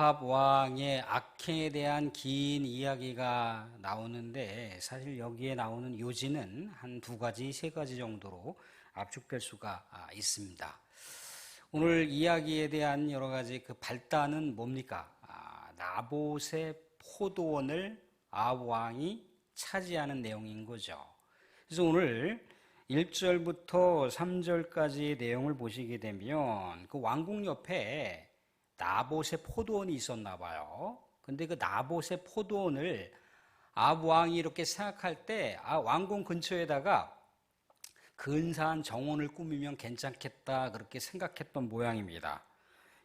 아합 왕의 악행에 대한 긴 이야기가 나오는데 사실 여기에 나오는 요지는 한 두 가지, 세 가지 정도로 압축될 수가 아, 있습니다. 오늘 이야기에 대한 여러 가지 그 발단은 뭡니까? 아, 나봇의 포도원을 아합 왕이 차지하는 내용인 거죠. 그래서 오늘 1절부터 3절까지의 내용을 보시게 되면 그 왕궁 옆에 나봇의 포도원이 있었나 봐요. 근데 그 나봇의 포도원을 아합 왕이 이렇게 생각할 때 아, 왕궁 근처에다가 근사한 정원을 꾸미면 괜찮겠다 그렇게 생각했던 모양입니다.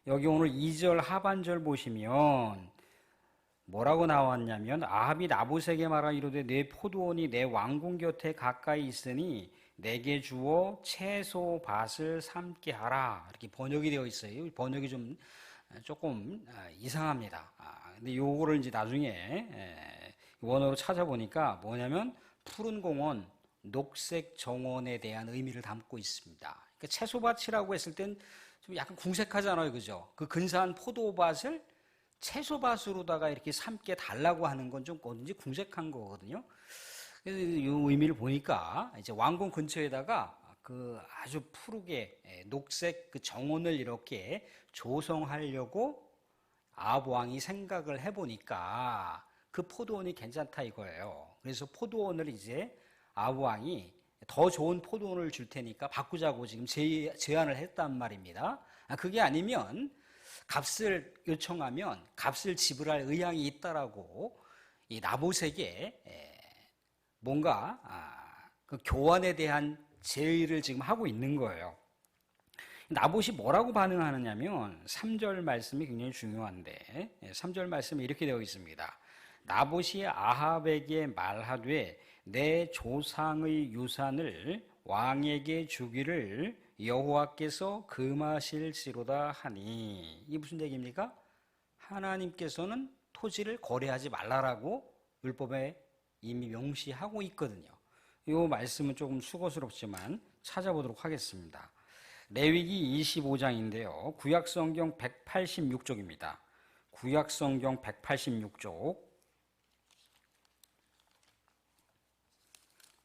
여기 오늘 2절 하반절 보시면 뭐라고 나왔냐면 아합이 나봇에게 말하 이르되 내 포도원이 내 왕궁 곁에 가까이 있으니 내게 주어 채소 밭을 삼게 하라 이렇게 번역이 되어 있어요. 번역이 좀 조금 아, 이상합니다. 아, 근데 요거를 이제 나중에 원어로 찾아보니까 뭐냐면 푸른 공원, 녹색 정원에 대한 의미를 담고 있습니다. 그러니까 채소밭이라고 했을 땐 좀 약간 궁색하잖아요, 그죠? 그 근사한 포도밭을 채소밭으로다가 이렇게 삼게 달라고 하는 건 좀 어딘지 궁색한 거거든요. 그래서 이 의미를 보니까 이제 왕궁 근처에다가 그 아주 푸르게 예, 녹색 그 정원을 이렇게 조성하려고 아합 왕이 생각을 해보니까 그 포도원이 괜찮다 이거예요. 그래서 포도원을 이제 아합 왕이 더 좋은 포도원을 줄 테니까 바꾸자고 지금 제, 제안을 했단 말입니다. 아, 그게 아니면 값을 요청하면 값을 지불할 의향이 있다라고 이 나봇에게 뭔가 아, 그 교환에 대한 제의를 지금 하고 있는 거예요. 나봇이 뭐라고 반응하느냐면 3절 말씀이 굉장히 중요한데 3절 말씀이 이렇게 되어 있습니다. 나봇이 아합에게 말하되 내 조상의 유산을 왕에게 주기를 여호와께서 금하실지로다 하니 이 무슨 얘기입니까? 하나님께서는 토지를 거래하지 말라라고 율법에 이미 명시하고 있거든요. 이 말씀은 조금 수고스럽지만 찾아보도록 하겠습니다. 레위기 25장인데요. 구약 성경 186쪽입니다. 구약 성경 186쪽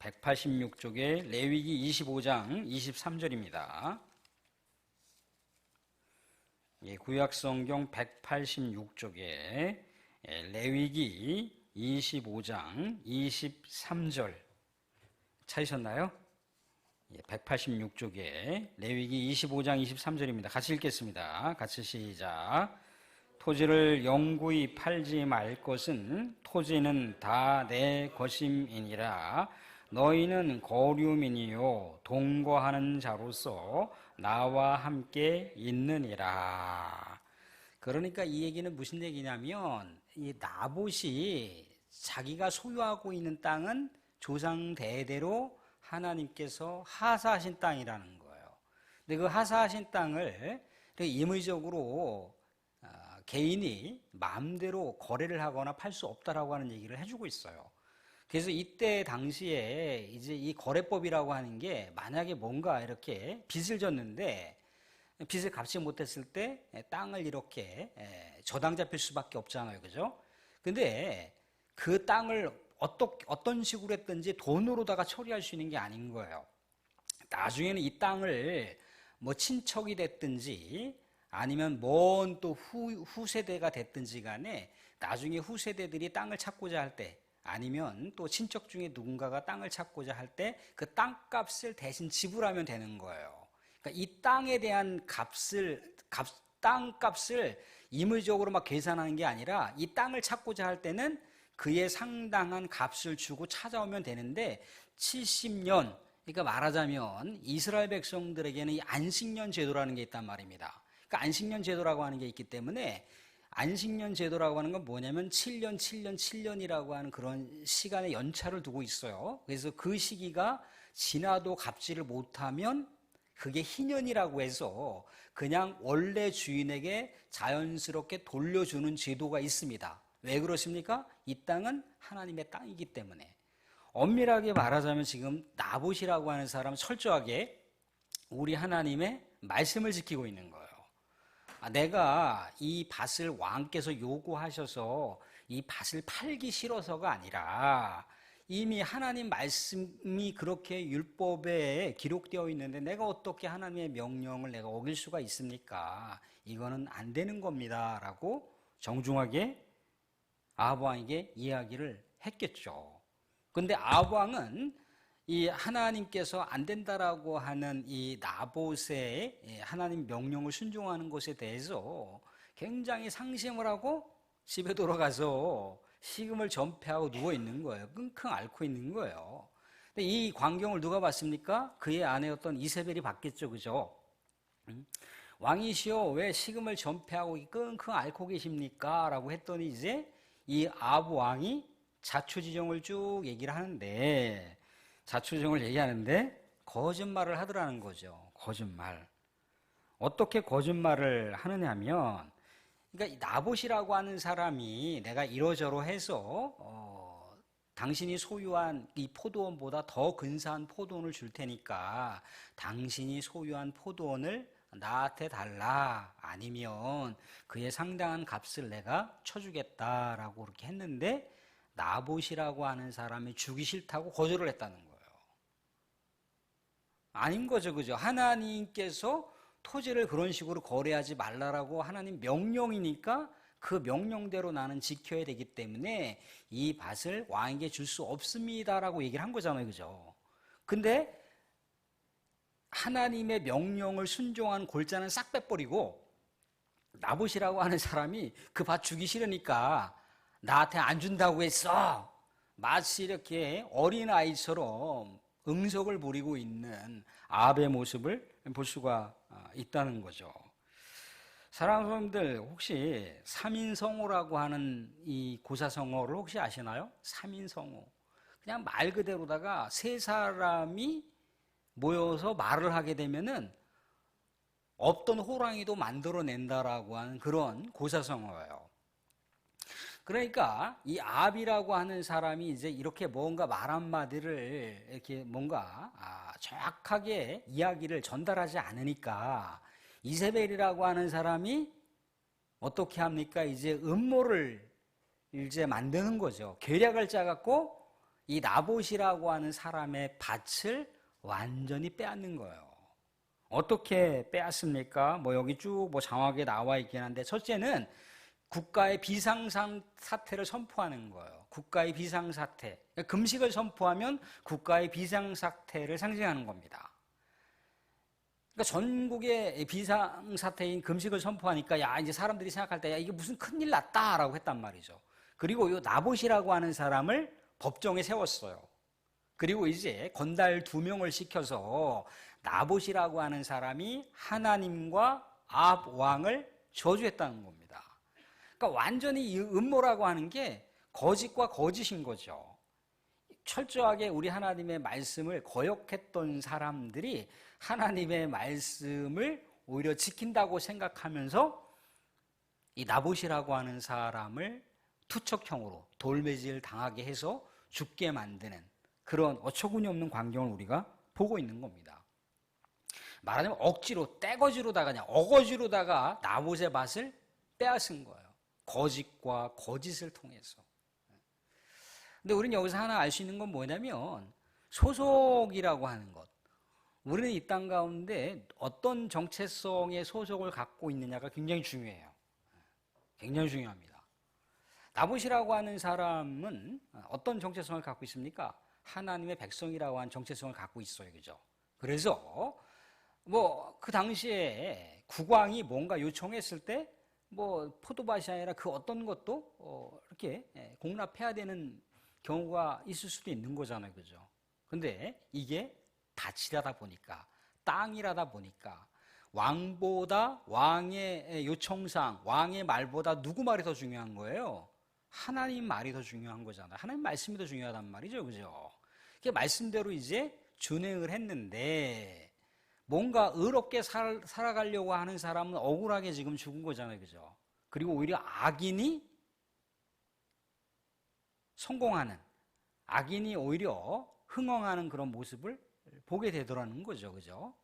186쪽에 레위기 25장 23절입니다. 예, 구약 성경 186쪽에 예, 레위기 25장 23절 찾으셨나요? 예, 186쪽에 레위기 25장 23절입니다. 같이 읽겠습니다. 같이 시작. 토지를 영구히 팔지 말 것은 토지는 다 내 것임이니라 너희는 거류민이요 동거하는 자로서 나와 함께 있느니라. 그러니까 이 얘기는 무슨 얘기냐면 이 나봇이 자기가 소유하고 있는 땅은 조상 대대로 하나님께서 하사하신 땅이라는 거예요. 근데 그 하사하신 땅을 임의적으로 아, 개인이 마음대로 거래를 하거나 팔 수 없다라고 하는 얘기를 해주고 있어요. 그래서 이때 당시에 이제 이 거래법이라고 하는 게 만약에 뭔가 이렇게 빚을 졌는데 빚을 갚지 못했을 때 땅을 이렇게 저당 잡힐 수밖에 없잖아요. 그죠? 근데 그 땅을 어떤, 어떤 식으로 했든지 돈으로다가 처리할 수 있는 게 아닌 거예요. 나중에는 이 땅을 뭐 친척이 됐든지 아니면 먼 또 후세대가 됐든지 간에 나중에 후세대들이 땅을 찾고자 할 때 아니면 또 친척 중에 누군가가 땅을 찾고자 할 때 그 땅값을 대신 지불하면 되는 거예요. 그러니까 이 땅에 대한 값을 값 땅값을 임의적으로 막 계산하는 게 아니라 이 땅을 찾고자 할 때는 그에 상당한 값을 주고 찾아오면 되는데 70년 그러니까 말하자면 이스라엘 백성들에게는 이 안식년 제도라는 게 있단 말입니다. 그러니까 안식년 제도라고 하는 게 있기 때문에 안식년 제도라고 하는 건 뭐냐면 7년, 7년, 7년이라고 하는 그런 시간의 연차를 두고 있어요. 그래서 그 시기가 지나도 갚지를 못하면 그게 희년이라고 해서 그냥 원래 주인에게 자연스럽게 돌려주는 제도가 있습니다. 왜 그렇습니까? 이 땅은 하나님의 땅이기 때문에. 엄밀하게 말하자면 지금 나봇이라고 하는 사람은 철저하게 우리 하나님의 말씀을 지키고 있는 거예요. 아, 내가 이 밭을 왕께서 요구하셔서 이 밭을 팔기 싫어서가 아니라 이미 하나님 말씀이 그렇게 율법에 기록되어 있는데 내가 어떻게 하나님의 명령을 내가 어길 수가 있습니까? 이거는 안 되는 겁니다. 라고 정중하게 아브왕에게 이야기를 했겠죠. 근데 아브왕은 이 하나님께서 안 된다라고 하는 이 나봇의 하나님 명령을 순종하는 것에 대해서 굉장히 상심을 하고 집에 돌아가서 식음을 전폐하고 누워 있는 거예요. 끙끙 앓고 있는 거예요. 근데 이 광경을 누가 봤습니까? 그의 아내였던 이세벨이 봤겠죠, 그죠? 음? 왕이시여 왜 식음을 전폐하고 끙끙 앓고 계십니까? 라고 했더니 이제 이 아부 왕이 자초지종을 쭉 얘기를 하는데 자초지종을 얘기하는데 거짓말을 하더라는 거죠. 거짓말. 어떻게 거짓말을 하느냐면 그러니까 이 나봇이라고 하는 사람이 내가 이러저러 해서 어, 당신이 소유한 이 포도원보다 더 근사한 포도원을 줄 테니까 당신이 소유한 포도원을 나한테 달라 아니면 그의 상당한 값을 내가 쳐주겠다라고 그렇게 했는데 나봇이라고 하는 사람이 주기 싫다고 거절을 했다는 거예요. 아닌 거죠, 그죠? 하나님께서 토지를 그런 식으로 거래하지 말라라고 하나님 명령이니까 그 명령대로 나는 지켜야 되기 때문에 이 밭을 왕에게 줄 수 없습니다라고 얘기를 한 거잖아요. 그죠? 근데 하나님의 명령을 순종한 골자는 싹 빼버리고 나봇이라고 하는 사람이 그 밭 주기 싫으니까 나한테 안 준다고 했어. 마치 이렇게 어린아이처럼 응석을 부리고 있는 아베 모습을 볼 수가 있다는 거죠. 사랑하는 사람들 혹시 삼인성호라고 하는 이 고사성어를 혹시 아시나요? 삼인성호. 그냥 말 그대로다가 세 사람이 모여서 말을 하게 되면은 없던 호랑이도 만들어낸다라고 하는 그런 고사성어예요. 그러니까 이 압이라고 하는 사람이 이제 이렇게 뭔가 말 한마디를 이렇게 뭔가 아, 정확하게 이야기를 전달하지 않으니까 이세벨이라고 하는 사람이 어떻게 합니까? 이제 음모를 이제 만드는 거죠. 계략을 짜갖고 이 나봇이라고 하는 사람의 밭을 완전히 빼앗는 거예요. 어떻게 빼앗습니까? 뭐 여기 쭉 뭐 장하게 나와 있긴 한데 첫째는 국가의 비상상 사태를 선포하는 거예요. 국가의 비상 사태. 금식을 선포하면 국가의 비상 사태를 상징하는 겁니다. 그러니까 전국의 비상 사태인 금식을 선포하니까 야, 이제 사람들이 생각할 때 야, 이게 무슨 큰일 났다라고 했단 말이죠. 그리고 이 나봇이라고 하는 사람을 법정에 세웠어요. 그리고 이제 건달 두 명을 시켜서 나봇이라고 하는 사람이 하나님과 압 왕을 저주했다는 겁니다. 그러니까 완전히 이 음모라고 하는 게 거짓과 거짓인 거죠. 철저하게 우리 하나님의 말씀을 거역했던 사람들이 하나님의 말씀을 오히려 지킨다고 생각하면서 이 나봇이라고 하는 사람을 투척형으로 돌매질 당하게 해서 죽게 만드는 그런 어처구니 없는 광경을 우리가 보고 있는 겁니다. 말하자면 억지로 떼거지로다가 그냥 어거지로다가 나봇의 밭을 빼앗은 거예요. 거짓과 거짓을 통해서. 근데 우리는 여기서 하나 알 수 있는 건 뭐냐면 소속이라고 하는 것. 우리는 이 땅 가운데 어떤 정체성의 소속을 갖고 있느냐가 굉장히 중요해요. 굉장히 중요합니다. 나봇이라고 하는 사람은 어떤 정체성을 갖고 있습니까? 하나님의 백성이라고 하는 정체성을 갖고 있어요. 그죠? 그래서 뭐 그 당시에 국왕이 뭔가 요청했을 때 뭐 포도밭이 아니라 그 어떤 것도 어 이렇게 공납해야 되는 경우가 있을 수도 있는 거잖아요. 그죠? 근데 이게 밭이라다 보니까 땅이라다 보니까 왕보다 왕의 요청상 왕의 말보다 누구 말이 더 중요한 거예요? 하나님 말이 더 중요한 거잖아요. 하나님 말씀이 더 중요하단 말이죠. 그죠? 그 말씀대로 이제 준행을 했는데 뭔가 의롭게 살, 살아가려고 하는 사람은 억울하게 지금 죽은 거잖아요. 그죠? 그리고 오히려 악인이 성공하는 악인이 오히려 흥엉하는 그런 모습을 보게 되더라는 거죠. 그죠?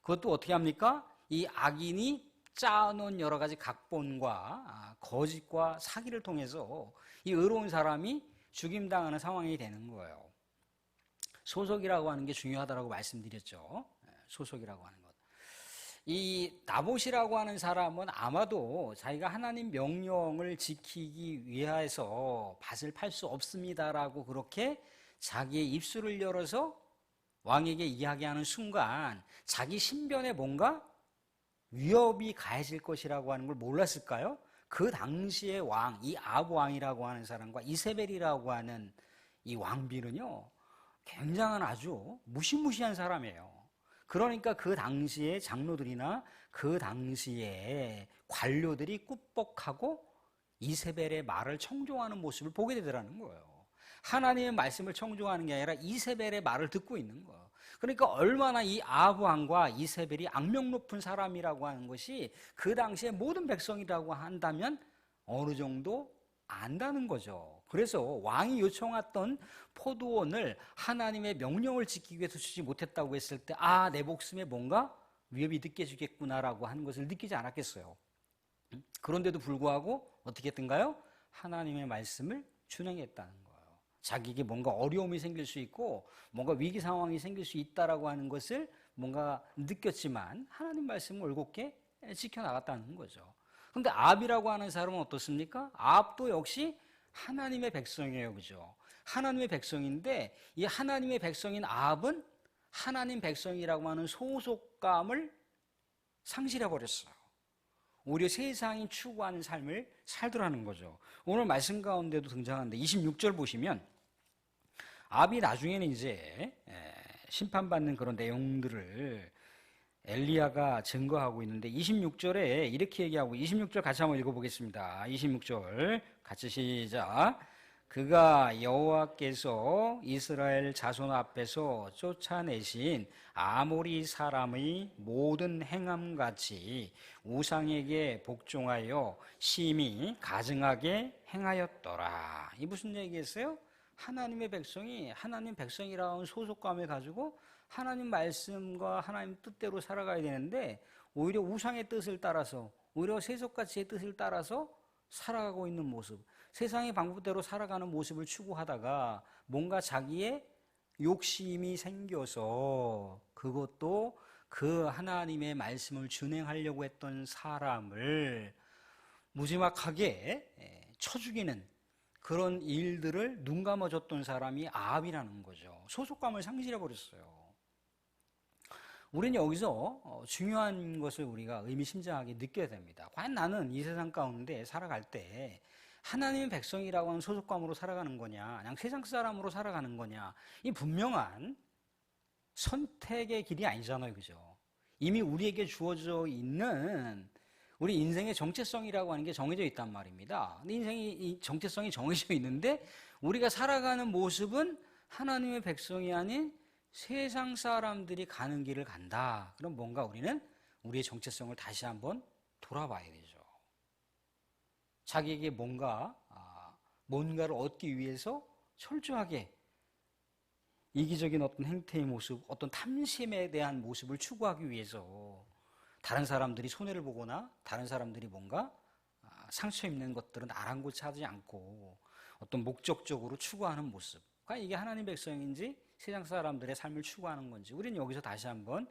그것도 어떻게 합니까? 이 악인이 짜놓은 여러 가지 각본과 아, 거짓과 사기를 통해서 이 의로운 사람이 죽임당하는 상황이 되는 거예요. 소속이라고 하는 게 중요하다고 말씀드렸죠. 예, 소속이라고 하는 것. 이 나봇이라고 하는 사람은 아마도 자기가 하나님 명령을 지키기 위해서 밭을 팔 수 없습니다라고 그렇게 자기의 입술을 열어서 왕에게 이야기하는 순간 자기 신변에 뭔가 위협이 가해질 것이라고 하는 걸 몰랐을까요? 그 당시의 왕, 이 아브 왕이라고 하는 사람과 이세벨이라고 하는 이 왕비는요, 굉장한 아주 무시무시한 사람이에요. 그러니까 그 당시에 장로들이나 그 당시에 관료들이 꾹뻑하고 이세벨의 말을 청종하는 모습을 보게 되더라는 거예요. 하나님의 말씀을 청종하는 게 아니라 이세벨의 말을 듣고 있는 거예요. 그러니까 얼마나 이 아합 왕과 이세벨이 악명 높은 사람이라고 하는 것이 그 당시에 모든 백성이라고 한다면 어느 정도 안다는 거죠. 그래서 왕이 요청했던 포도원을 하나님의 명령을 지키기 위해서 주지 못했다고 했을 때, 아, 내 목숨에 뭔가 위협이 느껴지겠구나라고 하는 것을 느끼지 않았겠어요. 그런데도 불구하고 어떻게 했던가요? 하나님의 말씀을 준행했다는 거예요. 자기에게 뭔가 어려움이 생길 수 있고 뭔가 위기 상황이 생길 수 있다라고 하는 것을 뭔가 느꼈지만 하나님 말씀을 올곧게 지켜나갔다는 거죠. 근데 압이라고 하는 사람은 어떻습니까? 압도 역시 하나님의 백성이에요. 그죠? 하나님의 백성인데 이 하나님의 백성인 압은 하나님 백성이라고 하는 소속감을 상실해 버렸어요. 오히려 세상이 추구하는 삶을 살더라는 거죠. 오늘 말씀 가운데도 등장하는데 26절 보시면 압이 나중에는 이제 심판받는 그런 내용들을 엘리야가 증거하고 있는데 26절에 이렇게 얘기하고 26절 같이 한번 읽어보겠습니다. 26절 같이 시작. 그가 여호와께서 이스라엘 자손 앞에서 쫓아내신 아모리 사람의 모든 행함 같이 우상에게 복종하여 심히 가증하게 행하였더라. 이 무슨 얘기겠어요? 하나님의 백성이 하나님 백성이라는 소속감을 가지고 하나님 말씀과 하나님 뜻대로 살아가야 되는데 오히려 우상의 뜻을 따라서 오히려 세속 가치의 뜻을 따라서 살아가고 있는 모습, 세상의 방법대로 살아가는 모습을 추구하다가 뭔가 자기의 욕심이 생겨서 그것도 그 하나님의 말씀을 준행하려고 했던 사람을 무지막하게 쳐 죽이는 그런 일들을 눈 감아줬던 사람이 아합이라는 거죠. 소속감을 상실해 버렸어요. 우리는 여기서 어, 중요한 것을 우리가 의미심장하게 느껴야 됩니다. 과연 나는 이 세상 가운데 살아갈 때 하나님의 백성이라고 하는 소속감으로 살아가는 거냐, 그냥 세상 사람으로 살아가는 거냐, 이 분명한 선택의 길이 아니잖아요, 그죠? 이미 우리에게 주어져 있는 우리 인생의 정체성이라고 하는 게 정해져 있단 말입니다. 근데 인생이 정체성이 정해져 있는데 우리가 살아가는 모습은 하나님의 백성이 아닌 세상 사람들이 가는 길을 간다. 그럼 뭔가 우리는 우리의 정체성을 다시 한번 돌아봐야 되죠. 자기에게 뭔가 아, 뭔가를 얻기 위해서 철저하게 이기적인 어떤 행태의 모습, 어떤 탐심에 대한 모습을 추구하기 위해서 다른 사람들이 손해를 보거나 다른 사람들이 뭔가 아, 상처 입는 것들은 아랑곳하지 않고 어떤 목적적으로 추구하는 모습. 과연 이게 하나님 백성인지 세상 사람들의 삶을 추구하는 건지 우리는 여기서 다시 한번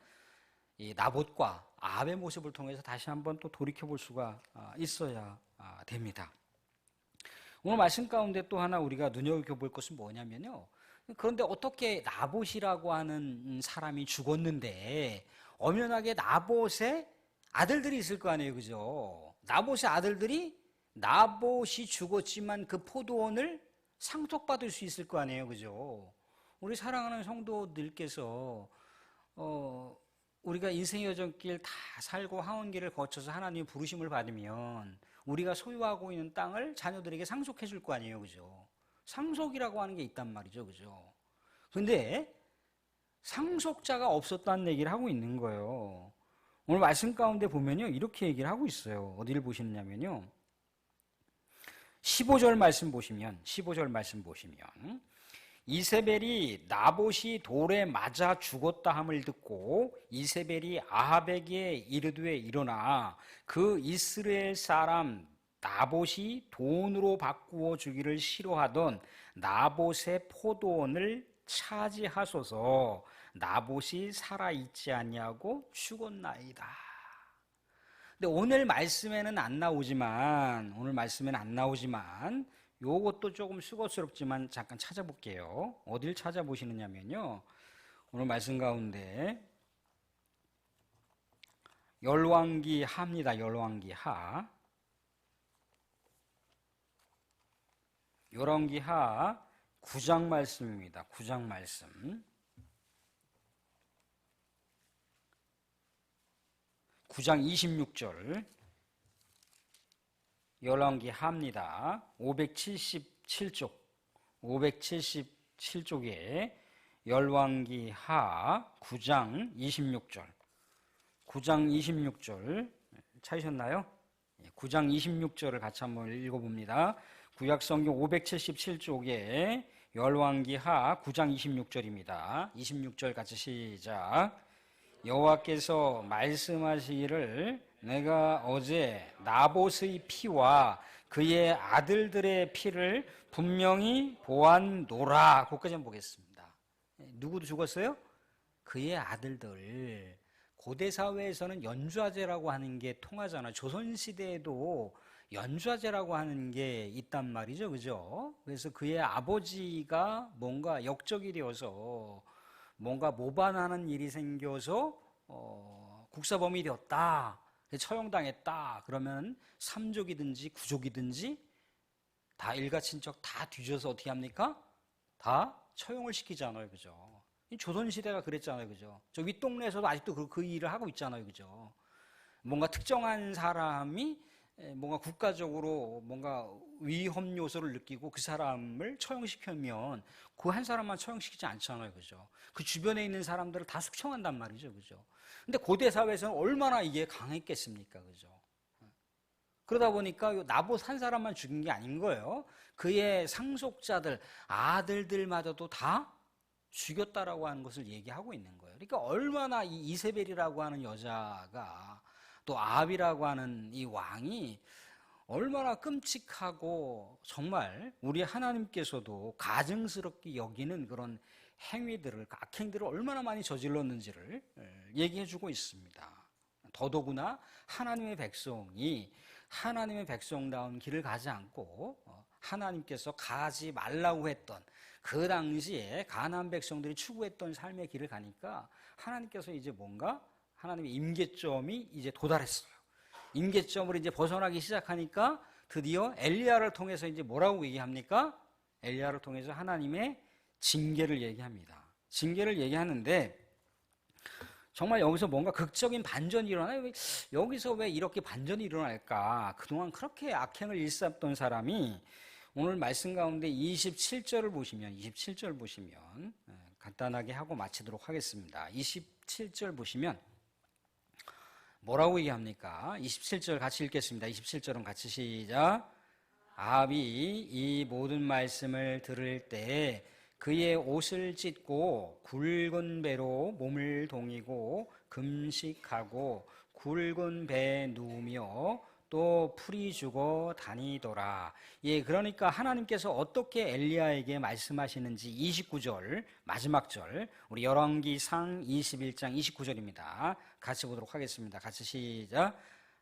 이 나봇과 아합의 모습을 통해서 다시 한번 또 돌이켜 볼 수가 아, 있어야 아, 됩니다. 오늘 말씀 가운데 또 하나 우리가 눈여겨 볼 것은 뭐냐면요. 그런데 어떻게 나봇이라고 하는 사람이 죽었는데 엄연하게 나봇의 아들들이 있을 거 아니에요, 그죠? 나봇의 아들들이 나봇이 죽었지만 그 포도원을 상속받을 수 있을 거 아니에요, 그죠? 우리 사랑하는 성도들께서 어, 우리가 인생의 여정길 다 살고 하원길을 거쳐서 하나님 부르심을 받으면 우리가 소유하고 있는 땅을 자녀들에게 상속해 줄 거 아니에요. 그죠? 상속이라고 하는 게 있단 말이죠. 그죠? 근데 상속자가 없었다는 얘기를 하고 있는 거예요. 오늘 말씀 가운데 보면요. 이렇게 얘기를 하고 있어요. 어디를 보시느냐면요. 15절 말씀 보시면 15절 말씀 보시면 이세벨이 나봇이 돌에 맞아 죽었다 함을 듣고 이세벨이 아합에게 이르되 일어나 그 이스라엘 사람 나봇이 돈으로 바꾸어 주기를 싫어하던 나봇의 포도원을 차지하소서 나봇이 살아있지 않냐고 죽었나이다. 근데 오늘 말씀에는 안 나오지만 오늘 말씀에는 안 나오지만 요것도 조금 수고스럽지만 잠깐 찾아볼게요. 어딜 찾아보시느냐면요. 오늘 말씀 가운데 열왕기 하입니다. 열왕기 하. 열왕기 하 9장 말씀입니다. 9장 말씀. 9장 26절 열왕기 하입니다. 577쪽 577쪽에 열왕기 하 9장 26절 9장 26절 찾으셨나요? 9장 26절을 같이 한번 읽어봅니다. 구약성경 577쪽에 열왕기 하 9장 26절입니다. 26절 같이 시작. 여호와께서 말씀하시기를 내가 어제 나봇의 피와 그의 아들들의 피를 분명히 보았노라. 거기까지 한번 보겠습니다. 누구도 죽었어요? 그의 아들들. 고대 사회에서는 연좌제라고 하는 게 통하잖아요. 조선 시대에도 연좌제라고 하는 게 있단 말이죠. 그죠? 그래서 그의 아버지가 뭔가 역적이 되어서 뭔가 모반하는 일이 생겨서 어, 국사범이 되었다. 처형당했다. 그러면 삼족이든지 구족이든지 다 일가친척 다 뒤져서 어떻게 합니까? 다 처형을 시키잖아요. 그죠? 조선시대가 그랬잖아요. 그죠? 저 윗동네에서도 아직도 그, 그 일을 하고 있잖아요. 그죠? 뭔가 특정한 사람이 뭔가 국가적으로 뭔가 위험 요소를 느끼고 그 사람을 처형시키면 그 한 사람만 처형시키지 않잖아요. 그죠? 그 주변에 있는 사람들을 다 숙청한단 말이죠. 그죠? 근데 고대 사회에서는 얼마나 이게 강했겠습니까? 그죠? 그러다 보니까 나봇 한 사람만 죽인 게 아닌 거예요. 그의 상속자들, 아들들마저도 다 죽였다라고 하는 것을 얘기하고 있는 거예요. 그러니까 얼마나 이 이세벨이라고 하는 여자가 또 아합이라고 하는 이 왕이 얼마나 끔찍하고 정말 우리 하나님께서도 가증스럽게 여기는 그런 행위들을 악행들을 얼마나 많이 저질렀는지를 얘기해 주고 있습니다. 더더구나 하나님의 백성이 하나님의 백성다운 길을 가지 않고 어, 하나님께서 가지 말라고 했던 그 당시에 가나안 백성들이 추구했던 삶의 길을 가니까 하나님께서 이제 뭔가 하나님의 임계점이 이제 도달했어요. 임계점으로 이제 벗어나기 시작하니까 드디어 엘리야를 통해서 이제 뭐라고 얘기합니까? 엘리야를 통해서 하나님의 징계를 얘기합니다. 징계를 얘기하는데 정말 여기서 뭔가 극적인 반전이 일어나요. 여기서 왜 이렇게 반전이 일어날까? 그동안 그렇게 악행을 일삼던 사람이 오늘 말씀 가운데 27절을 보시면 27절 보시면 예, 간단하게 하고 마치도록 하겠습니다. 27절 보시면 뭐라고 얘기합니까? 27절 같이 읽겠습니다. 27절은 같이 시작. 아합이 이 모든 말씀을 들을 때 그의 옷을 찢고 굵은 배로 몸을 동이고 금식하고 굵은 배에 누우며 또 풀이 죽어 다니더라. 예, 그러니까 하나님께서 어떻게 엘리야에게 말씀하시는지 29절 마지막 절 우리 열왕기상 21장 29절입니다. 같이 보도록 하겠습니다. 같이 시작.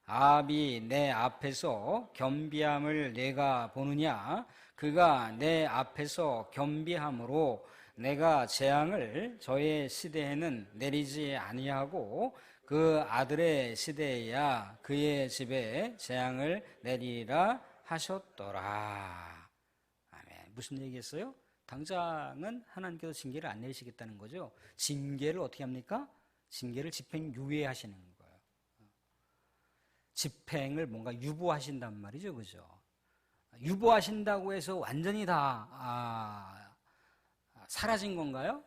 아합이 내 앞에서 겸비함을 내가 보느냐 그가 내 앞에서 겸비함으로 내가 재앙을 저의 시대에는 내리지 아니하고 그 아들의 시대에야 그의 집에 재앙을 내리라 하셨더라. 아멘. 무슨 얘기겠어요? 당장은 하나님께서 징계를 안 내리시겠다는 거죠. 징계를 어떻게 합니까? 징계를 집행 유예하시는 거예요. 집행을 뭔가 유보하신단 말이죠, 그죠? 유보하신다고 해서 완전히 다 아, 사라진 건가요?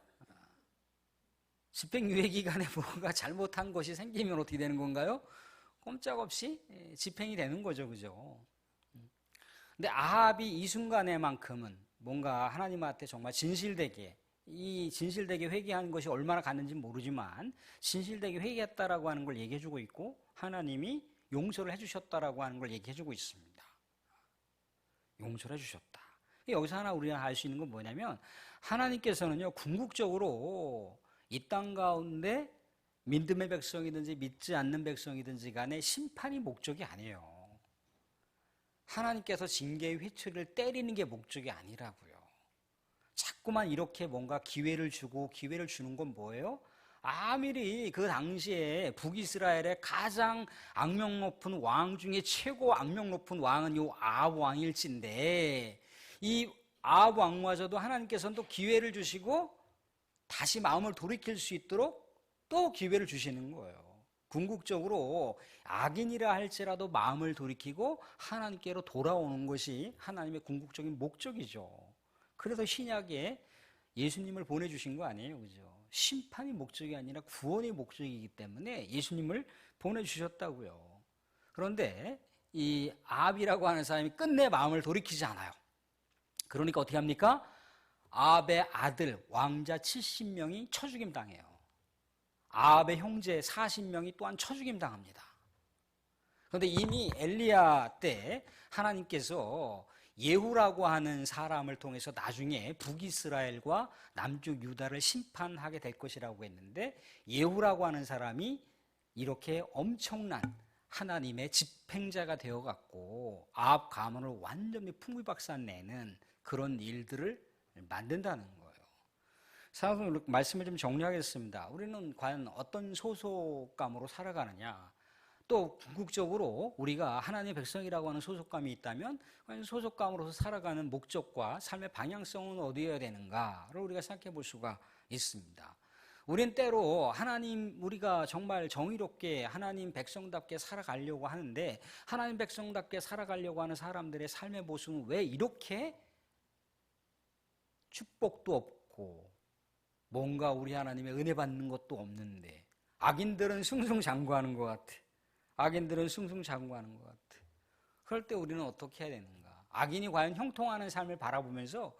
집행 유예 기간에 뭔가 잘못한 것이 생기면 어떻게 되는 건가요? 꼼짝없이 예, 집행이 되는 거죠, 그죠? 근데 아합이 이 순간에만큼은 뭔가 하나님한테 정말 진실되게 이 진실되게 회개하는 것이 얼마나 갔는지 모르지만 진실되게 회개했다라고 하는 걸 얘기해주고 있고 하나님이 용서를 해주셨다라고 하는 걸 얘기해주고 있습니다. 용서를 해주셨다. 여기서 하나 우리가 알 수 있는 건 뭐냐면 하나님께서는요 궁극적으로 이 땅 가운데 믿음의 백성이든지 믿지 않는 백성이든지 간에 심판이 목적이 아니에요. 하나님께서 징계의 회초리를 때리는 게 목적이 아니라고요. 자꾸만 이렇게 뭔가 기회를 주고 기회를 주는 건 뭐예요? 아무리 그 당시에 북이스라엘의 가장 악명 높은 왕 중에 최고 악명 높은 왕은 요 아합 왕일진데 이 아합 왕마저도 하나님께서는 또 기회를 주시고 다시 마음을 돌이킬 수 있도록 또 기회를 주시는 거예요. 궁극적으로 악인이라 할지라도 마음을 돌이키고 하나님께로 돌아오는 것이 하나님의 궁극적인 목적이죠. 그래서 신약에 예수님을 보내주신 거 아니에요, 그죠? 심판이 목적이 아니라 구원이 목적이기 때문에 예수님을 보내주셨다고요. 그런데 이 아합이라고 하는 사람이 끝내 마음을 돌이키지 않아요. 그러니까 어떻게 합니까? 아합의 아들 왕자 70명이 쳐죽임 당해요. 아합의 형제 40명이 또한 쳐죽임 당합니다. 그런데 이미 엘리야 때 하나님께서 예후라고 하는 사람을 통해서 나중에 북이스라엘과 남쪽 유다를 심판하게 될 것이라고 했는데 예후라고 하는 사람이 이렇게 엄청난 하나님의 집행자가 되어 갖고 아합 가문을 완전히 풍비박산 내는 그런 일들을 만든다는 거예요. 사실 말씀을 좀 정리하겠습니다. 우리는 과연 어떤 소속감으로 살아가느냐? 또 궁극적으로 우리가 하나님의 백성이라고 하는 소속감이 있다면 과연 소속감으로서 살아가는 목적과 삶의 방향성은 어디여야 되는가를 우리가 생각해 볼 수가 있습니다. 우린 때로 하나님 우리가 정말 정의롭게 하나님 백성답게 살아가려고 하는데 하나님 백성답게 살아가려고 하는 사람들의 삶의 모습은 왜 이렇게 축복도 없고 뭔가 우리 하나님의 은혜 받는 것도 없는데 악인들은 승승장구하는 것 같아. 악인들은 승승장구하는 것 같아. 그럴 때 우리는 어떻게 해야 되는가? 악인이 과연 형통하는 삶을 바라보면서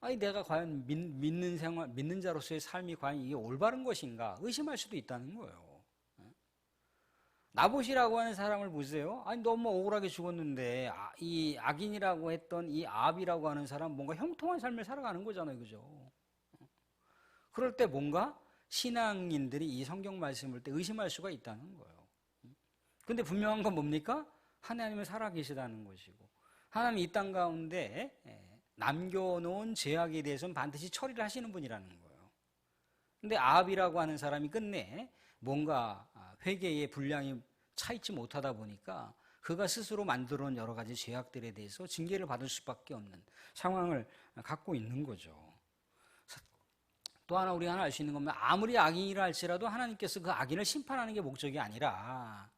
아니 내가 과연 믿, 는 생활, 믿는 자로서의 삶이 과연 이게 올바른 것인가 의심할 수도 있다는 거예요. 나봇이라고 하는 사람을 보세요. 아니 너무 억울하게 죽었는데 아, 이 악인이라고 했던 이 아합이라고 하는 사람 뭔가 형통한 삶을 살아가는 거잖아요, 그죠? 그럴 때 뭔가 신앙인들이 이 성경 말씀을 때 의심할 수가 있다는 거예요. 근데 분명한 건 뭡니까? 하나님은 살아계시다는 것이고 하나님 이 땅 가운데 예, 남겨놓은 죄악에 대해서는 반드시 처리를 하시는 분이라는 거예요. 근데 아합이라고 하는 사람이 끝내 뭔가 회개의 분량이 차있지 못하다 보니까 그가 스스로 만들어 놓은 여러 가지 죄악들에 대해서 징계를 받을 수밖에 없는 상황을 갖고 있는 거죠. 또 하나 우리가 하나 알 수 있는 것은 아무리 악인이라 할지라도 하나님께서 그 악인을 심판하는 게 목적이 아니라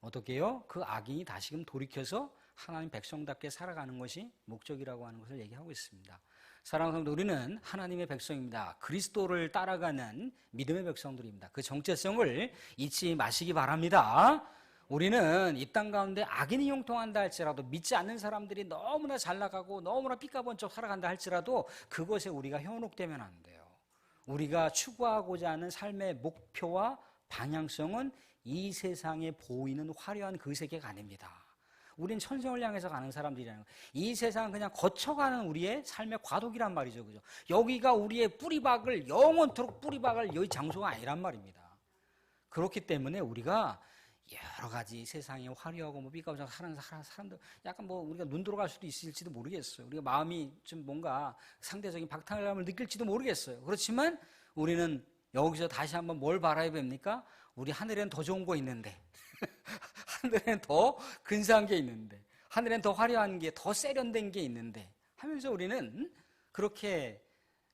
어떻게요? 그 악인이 다시금 돌이켜서 하나님 백성답게 살아가는 것이 목적이라고 하는 것을 얘기하고 있습니다. 사랑하는 성도 우리는 하나님의 백성입니다. 그리스도를 따라가는 믿음의 백성들입니다. 그 정체성을 잊지 마시기 바랍니다. 우리는 이 땅 가운데 악인이 형통한다 할지라도 믿지 않는 사람들이 너무나 잘 나가고 너무나 삐까번쩍 살아간다 할지라도 그것에 우리가 현혹되면 안 돼요. 우리가 추구하고자 하는 삶의 목표와 방향성은 이 세상에 보이는 화려한 그 세계가 아닙니다. 우린 천성을 향해서 가는 사람들이라는 거예요. 이 세상은 그냥 거쳐가는 우리의 삶의 과도기란 말이죠. 그죠? 여기가 우리의 뿌리박을 영원토록 뿌리박을 여기 장소가 아니란 말입니다. 그렇기 때문에 우리가 여러 가지 세상에 화려하고 뭐 삐까부자 사는 사람들 약간 뭐 우리가 눈 돌아갈 수도 있을지도 모르겠어요. 우리가 마음이 좀 뭔가 상대적인 박탈감을 느낄지도 모르겠어요. 그렇지만 우리는 여기서 다시 한번 뭘 바라야 됩니까? 우리 하늘에는 더 좋은 거 있는데 하늘에는 더 근사한 게 있는데 하늘에는 더 화려한 게 더 세련된 게 있는데 하면서 우리는 그렇게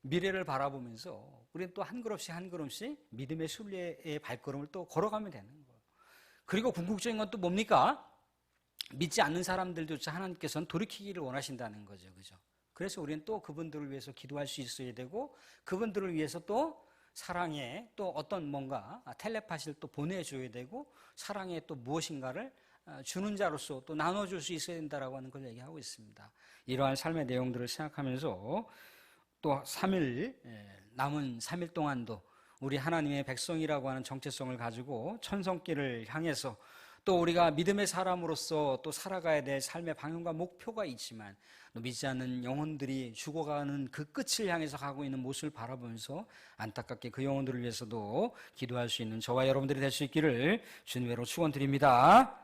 미래를 바라보면서 우리는 또 한 걸음씩 한 걸음씩 믿음의 순례의 발걸음을 또 걸어가면 되는 거예요. 그리고 궁극적인 건 또 뭡니까? 믿지 않는 사람들조차 하나님께서는 돌이키기를 원하신다는 거죠. 그죠? 그래서 우리는 또 그분들을 위해서 기도할 수 있어야 되고 그분들을 위해서 또 사랑에 또 어떤 뭔가 텔레파시를 또 보내줘야 되고 사랑에 또 무엇인가를 아, 주는 자로서 또 나눠줄 수 있어야 된다라고 하는 걸 얘기하고 있습니다. 이러한 삶의 내용들을 생각하면서 또 3일 남은 3일 동안도 우리 하나님의 백성이라고 하는 정체성을 가지고 천성길을 향해서 또 우리가 믿음의 사람으로서 또 살아가야 될 삶의 방향과 목표가 있지만 또 믿지 않는 영혼들이 죽어가는 그 끝을 향해서 가고 있는 모습을 바라보면서 안타깝게 그 영혼들을 위해서도 기도할 수 있는 저와 여러분들이 될 수 있기를 주님으로 축원드립니다.